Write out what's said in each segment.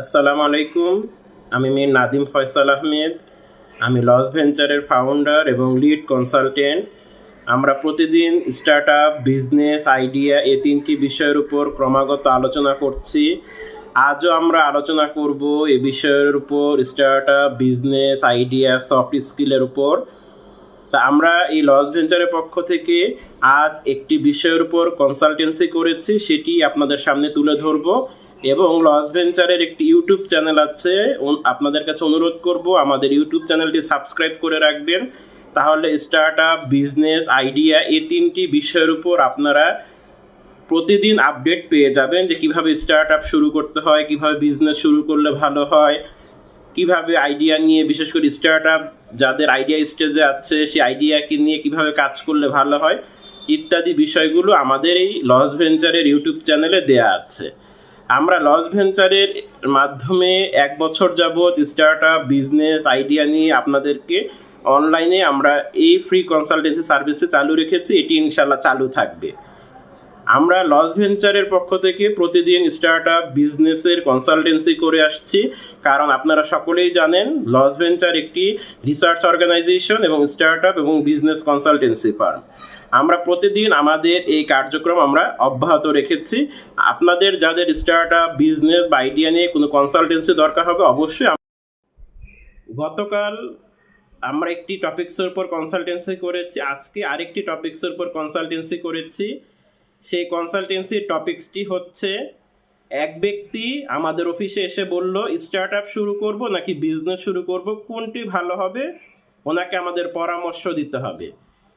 আসসালামু আলাইকুম। আমি মীর নাদিম ফয়সাল আহমেদ। আমি লস ভেঞ্চারের ফাউন্ডার এবং লিড কনসালটেন্ট আমরা প্রতিদিন স্টার্ট আপ বিজনেস আইডিয়া এ তিনটি বিষয়ের উপর ক্রমাগত আলোচনা করছি। আজও আমরা আলোচনা করব এ বিষয়ের উপর start up business idea soft স্কিলের উপর। তা আমরা এই লস ভেঞ্চারের পক্ষ থেকে আজ একটি বিষয়ের উপর কনসালটেন্সি করেছি, সেটি আপনাদের সামনে তুলে ধরবো। এবং লস ভেঞ্চারের একটি ইউটিউব চ্যানেল আছে। আপনাদের কাছে অনুরোধ করব, আমাদের ইউটিউব চ্যানেলটি সাবস্ক্রাইব করে রাখবেন। তাহলে স্টার্ট আপ বিজনেস আইডিয়া এই তিনটি বিষয়ের উপর আপনারা প্রতিদিন আপডেট পেয়ে যাবেন যে কীভাবে স্টার্ট আপ শুরু করতে হয়, কীভাবে বিজনেস শুরু করলে ভালো হয়, কীভাবে আইডিয়া নিয়ে, বিশেষ করে স্টার্ট আপ যাদের আইডিয়া স্টেজে আছে সেই আইডিয়াকে নিয়ে কীভাবে কাজ করলে ভালো হয়, ইত্যাদি বিষয়গুলো আমাদের এই লস ভেঞ্চারের ইউটিউব চ্যানেলে দেয়া আছে। আমরা লস ভেঞ্চারের মাধ্যমে এক বছর যাবৎ স্টার্ট আপ বিজনেস আইডিয়া নিয়ে আপনাদেরকে অনলাইনে আমরা এই ফ্রি কনসালটেন্সি সার্ভিসটি চালু রেখেছি। এটি ইনশাল্লাহ চালু থাকবে। আমরা লস ভেঞ্চারের পক্ষ থেকে প্রতিদিন স্টার্ট আপ বিজনেসের কনসালটেন্সি করে আসছি। কারণ আপনারা সকলেই জানেন, লস ভেঞ্চার একটি রিসার্চ অর্গানাইজেশন এবং স্টার্ট আপ এবং বিজনেস কনসালটেন্সি ফার্ম আমরা প্রতিদিন আমাদের এই কার্যক্রম আমরা অব্যাহত রেখেছি। আপনাদের যাদের স্টার্ট আপ বিজনেস বা আইডিয়া নিয়ে কোনো কনসালটেন্সি দরকার হবে, অবশ্যই গতকাল আমরা একটি টপিক্সের উপর কনসালটেন্সি করেছি। আজকে আরেকটি টপিক্সের উপর কনসালটেন্সি করেছি। সেই কনসালটেন্সির টপিক্সটি হচ্ছে, এক ব্যক্তি আমাদের অফিসে এসে বলল স্টার্ট আপ শুরু করব নাকি বিজনেস শুরু করব? কোনটি ভালো হবে? ওনাকে আমাদের পরামর্শ দিতে হবে।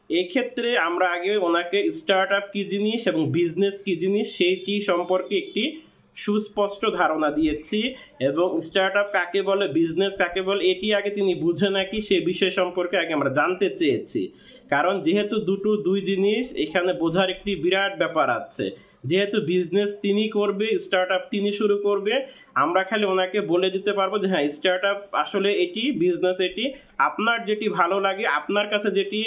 এক্ষেত্রে আমরা আগে ওনাকে স্টার্ট আপ কী জিনিস এবং বিজনেস কী জিনিস সেইটি সম্পর্কে একটি সুস্পষ্ট ধারণা দিয়েছি এবং স্টার্ট আপ কাকে বলে বিজনেস কাকে বলে, এটি আগে তিনি বুঝে নাকি সে বিষয় সম্পর্কে আগে আমরা জানতে চেয়েছি। কারণ যেহেতু দুটো, দুই জিনিস, এখানে বোঝার একটি বিরাট ব্যাপার আছে। যেহেতু বিজনেস তিনি করবে স্টার্ট আপ তিনি শুরু করবে, আমরা খালি ওনাকে বলে দিতে পারব যে হ্যাঁ স্টার্ট আপ আসলে এটি বিজনেস এটি, আপনার যেটি ভালো লাগে, আপনার কাছে যেটি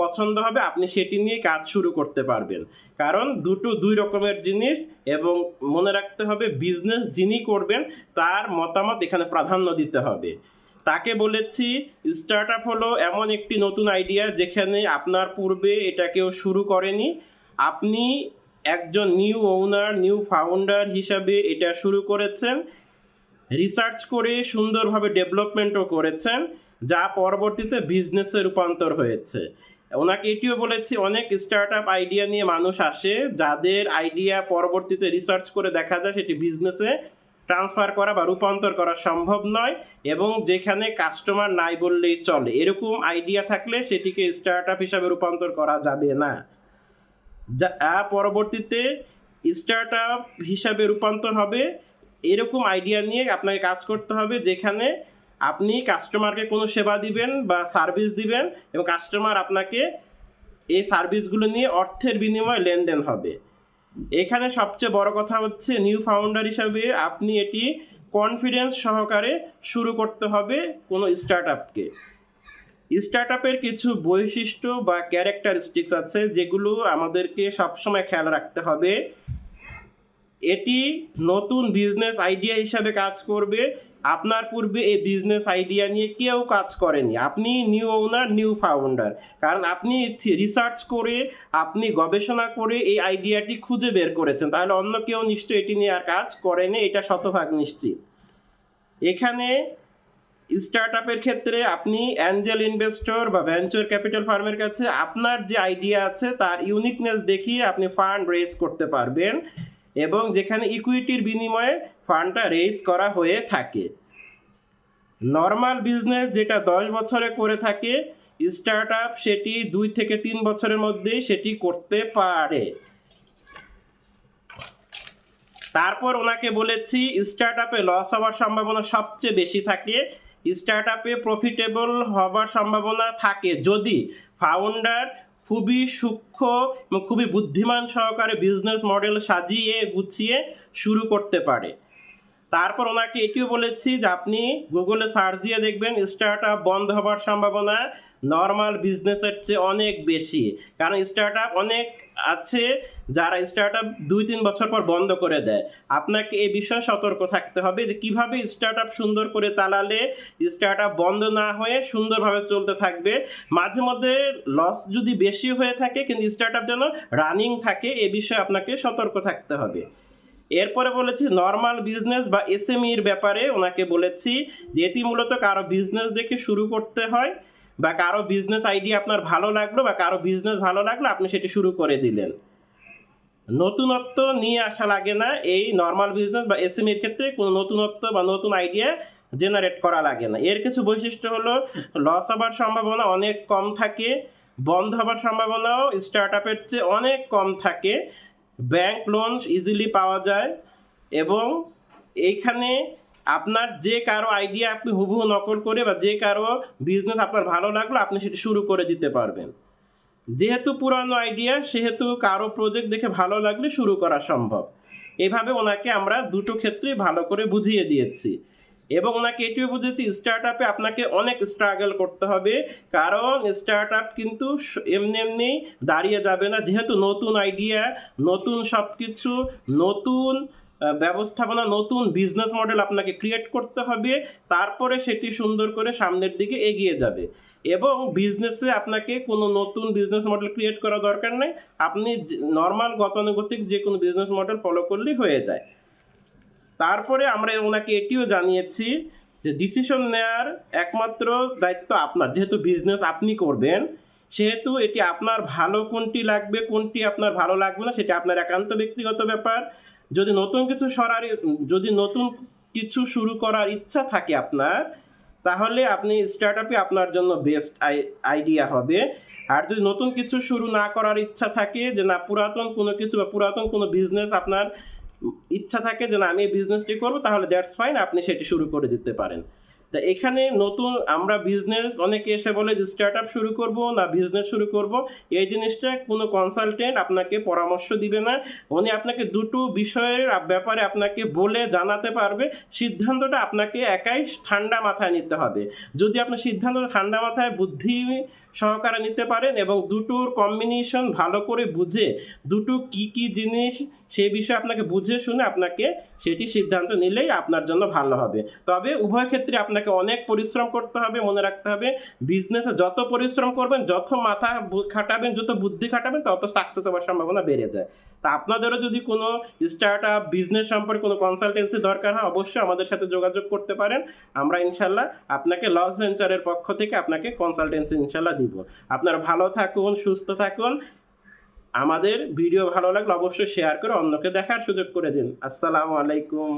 পছন্দ হবে, আপনি সেটি নিয়ে কাজ শুরু করতে পারবেন। কারণ দুটো, দুই রকমের জিনিস এবং মনে রাখতে হবে বিজনেস যিনি করবেন, তার মতামত এখানে প্রাধান্য দিতে হবে। তাকে বলেছি স্টার্ট আপ হলো এমন একটি নতুন আইডিয়া যেখানে আপনার পূর্বে এটা কেউ শুরু করেনি। আপনি একজন নিউ ওনার নিউ ফাউন্ডার হিসাবে এটা শুরু করেছেন রিসার্চ করে সুন্দরভাবে ডেভেলপমেন্টও করেছেন, যা পরবর্তীতে বিজনেসে রূপান্তর হয়েছে। ওনাকে এটিও বলেছি, অনেক স্টার্ট আপ আইডিয়া নিয়ে মানুষ আসে, যাদের আইডিয়া পরবর্তীতে রিসার্চ করে দেখা যায় সেটি বিজনেসে ট্রান্সফার করা বা রূপান্তর করা সম্ভব নয় এবং যেখানে কাস্টমার নাই বললেই চলে। এরকম আইডিয়া থাকলে সেটিকে স্টার্ট আপ হিসাবে রূপান্তর করা যাবে না। যা পরবর্তীতে স্টার্ট আপ হিসাবে রূপান্তর হবে, এরকম আইডিয়া নিয়ে আপনাকে কাজ করতে হবে যেখানে আপনি কাস্টমারকে কোনো সেবা দিবেন বা সার্ভিস দিবেন এবং কাস্টমার আপনাকে এই সার্ভিসগুলো নিয়ে অর্থের বিনিময়ে লেনদেন হবে। এখানে সবচেয়ে বড় কথা হচ্ছে নিউ ফাউন্ডার হিসাবে আপনি এটি কনফিডেন্স সহকারে শুরু করতে হবে কোনো স্টার্ট আপকে স্টার্ট আপের কিছু বৈশিষ্ট্য বা ক্যারেক্টারিস্টিক্স আছে যেগুলো আমাদেরকে সবসময় খেয়াল রাখতে হবে। এটি নতুন বিজনেস আইডিয়া হিসাবে কাজ করবে আপনার পূর্বে এই বিজনেস আইডিয়া নিয়ে কেউ কাজ করেনি। আপনি নিউ ওনার নিউ ফাউন্ডার কারণ আপনি রিসার্চ করে, আপনি গবেষণা করে এই আইডিয়াটি খুঁজে বের করেছেন। তাহলে অন্য কেউ নিশ্চয়ই এটি নিয়ে আর কাজ করেনি, এটা শতভাগ নিশ্চিত। এখানে স্টার্ট আপের ক্ষেত্রে আপনি অ্যাঞ্জেল ইনভেস্টর বা ভেঞ্চার ক্যাপিটাল ফার্মের কাছে আপনার যে আইডিয়া আছে, তার ইউনিকনেস দেখিয়ে আপনি ফান্ড রেজ করতে পারবেন। এবং যেখানে ইকুইটির বিনিময়ে ফান্ডটা রেজ করা হয়ে থাকে। নর্মাল বিজনেস যেটা দশ বছরে করে থাকে স্টার্ট আপ সেটি দুই থেকে তিন বছরের মধ্যে সেটি করতে পারে। তারপর ওনাকে বলেছি স্টার্ট আপে লস হওয়ার সম্ভাবনা সবচেয়ে বেশি থাকে। স্টার্ট আপে প্রফিটেবল হবার সম্ভাবনা থাকে। যদি ফাউন্ডার খুবই সূক্ষ্ম এবং খুবই বুদ্ধিমান সহকারে বিজনেস মডেল সাজিয়ে গুছিয়ে শুরু করতে পারে। তারপর ওনাকে এটিও বলেছি যে আপনি গুগলে সার্চ দিয়ে দেখবেন স্টার্ট আপ বন্ধ হবার সম্ভাবনা নর্মাল বিজনেসের চেয়ে অনেক বেশি। কারণ স্টার্ট অনেক আছে যারা স্টার্ট আপ দুই তিন বছর পর বন্ধ করে দেয়। আপনাকে এই বিষয়ে সতর্ক থাকতে হবে যে কীভাবে স্টার্ট সুন্দর করে চালালে স্টার্ট বন্ধ না হয়ে সুন্দরভাবে চলতে থাকবে। মাঝে মধ্যে লস যদি বেশি হয়ে থাকে, কিন্তু স্টার্ট আপ যেন রানিং থাকে, এ বিষয়ে আপনাকে সতর্ক থাকতে হবে। এরপরে বলেছি নর্মাল বিজনেস বা এসএমইর ব্যাপারে ওনাকে বলেছি যে, এটি মূলত কারও বিজনেস দেখে শুরু করতে হয় বা কারও বিজনেস আইডিয়া আপনার ভালো লাগল বা কারও বিজনেস ভালো লাগল, আপনি সেটি শুরু করে দিলেন। নতুনত্ব নিয়ে আসা লাগে না, এই নর্মাল বিজনেস বা এসএমইর ক্ষেত্রে কোনো নতুনত্ব বা নতুন আইডিয়া জেনারেট করা লাগে না। এর কিছু বৈশিষ্ট্য হলো লস হবার সম্ভাবনা অনেক কম থাকে, বন্ধ হবার সম্ভাবনাও স্টার্ট আপের চেয়ে অনেক কম থাকে। ব্যাংক লোন ইজিলি পাওয়া যায় এবং এইখানে আপনার যে কারও আইডিয়া আপনি হুবহু নকল করে বা যে কারও বিজনেস আপনার ভালো লাগল, আপনি সেটি শুরু করে দিতে পারবেন। যেহেতু পুরানো আইডিয়া সেহেতু কারও প্রজেক্ট দেখে ভালো লাগলে শুরু করা সম্ভব। এভাবে ওনাকে আমরা দুটো ক্ষেত্রে ভালো করে বুঝিয়ে দিয়েছি। এবং ওনাকে এটিও বুঝেছি স্টার্ট আপে আপনাকে অনেক স্ট্রাগল করতে হবে। কারণ স্টার্ট আপ কিন্তু এমনি এমনি দাঁড়িয়ে যাবে না। যেহেতু নতুন আইডিয়া নতুন সব কিছু নতুন ব্যবস্থাপনা, নতুন বিজনেস মডেল আপনাকে ক্রিয়েট করতে হবে। তারপরে সেটি সুন্দর করে সামনের দিকে এগিয়ে যাবে। এবং বিজনেসে আপনাকে কোনো নতুন বিজনেস মডেল ক্রিয়েট করা দরকার নেই। আপনি নর্মাল গতানুগতিক যে কোনো বিজনেস মডেল ফলো করলেই হয়ে যায়। তারপরে আমরা ওনাকে এটিও জানিয়েছি যে ডিসিশন নেওয়ার একমাত্র দায়িত্ব আপনার। যেহেতু বিজনেস আপনি করবেন, সেহেতু এটি আপনার ভালো কোনটি লাগবে, কোনটি আপনার ভালো লাগবে না, সেটি আপনার একান্ত ব্যক্তিগত ব্যাপার। যদি নতুন কিছু সরার যদি নতুন কিছু শুরু করার ইচ্ছা থাকে আপনার, তাহলে আপনি স্টার্ট আপে আপনার জন্য বেস্ট আইডিয়া হবে। আর যদি নতুন কিছু শুরু না করার ইচ্ছা থাকে যে না, পুরাতন কোনো কিছু বা পুরাতন কোনো বিজনেস আপনার ইচ্ছা থাকে যে না, আমি এই বিজনেসটি করব, তাহলে দ্যাটস ফাইন আপনি সেটি শুরু করে দিতে পারেন। তা এখানে নতুন আমরা বিজনেস অনেকে এসে বলে যে স্টার্ট আপ শুরু করব, না বিজনেস শুরু করব। এই জিনিসটা কোনো কনসালটেন্ট আপনাকে পরামর্শ দিবে না। উনি আপনাকে দুটো বিষয়ের ব্যাপারে আপনাকে বলে জানাতে পারবে। সিদ্ধান্তটা আপনাকে একাই ঠান্ডা মাথায় নিতে হবে। যদি আপনি সিদ্ধান্তটা ঠান্ডা মাথায় বুদ্ধি সহকারে নিতে পারেন এবং দুটোর কম্বিনেশন ভালো করে বুঝে দুটো কি কি জিনিস সেই বিষয়ে আপনাকে বুঝে শুনে আপনাকে সেটি সিদ্ধান্ত নিলেই আপনার জন্য ভালো হবে। তবে উভয় ক্ষেত্রে আপনাকে অনেক পরিশ্রম করতে হবে, মনে রাখতে হবে। বিজনেসে যত পরিশ্রম করবেন, যত মাথা খাটাবেন, যত বুদ্ধি খাটাবেন, তত সাকসেস হওয়ার সম্ভাবনা বেড়ে যায়। তা আপনাদেরও যদি কোনো স্টার্ট আপ বিজনেস সম্পর্কে কোনো কনসালটেন্সি দরকার হয়, অবশ্যই আমাদের সাথে যোগাযোগ করতে পারেন। আমরা ইনশাল্লাহ আপনাকে লস ভেঞ্চারের পক্ষ থেকে আপনাকে কনসালটেন্সি ইনশাল্লাহ দিব। আপনারা ভালো থাকুন, সুস্থ থাকুন। আমাদের ভিডিও ভালো লাগলে অবশ্যই শেয়ার করে অন্যকে দেখার সুযোগ করে দিন। আসসালামু আলাইকুম।